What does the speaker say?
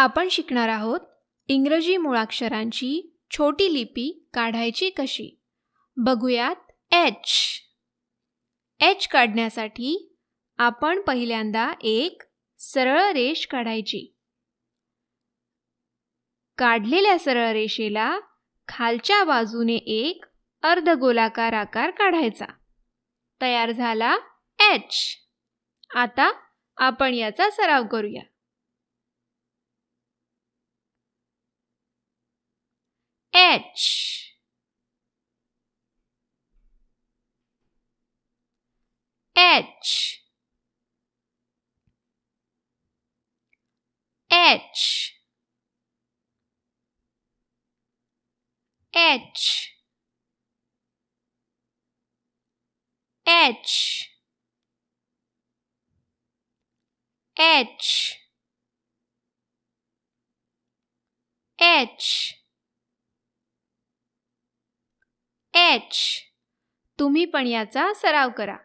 आपण शिकणार आहोत इंग्रजी मुळाक्षरांची छोटी लिपी काढायची कशी? बघूयात एच एच काढण्यासाठी आपण पहिल्यांदा एक सरळ रेष काढायची. काढलेल्या सरळ रेषेला खालच्या बाजूने एक अर्धगोलाकार आकार काढायचा. तयार झाला एच आता आपण याचा सराव करूया. Edge. Edge. Edge. Edge. Edge. Edge. एच तुम्ही पण याचा सराव करा.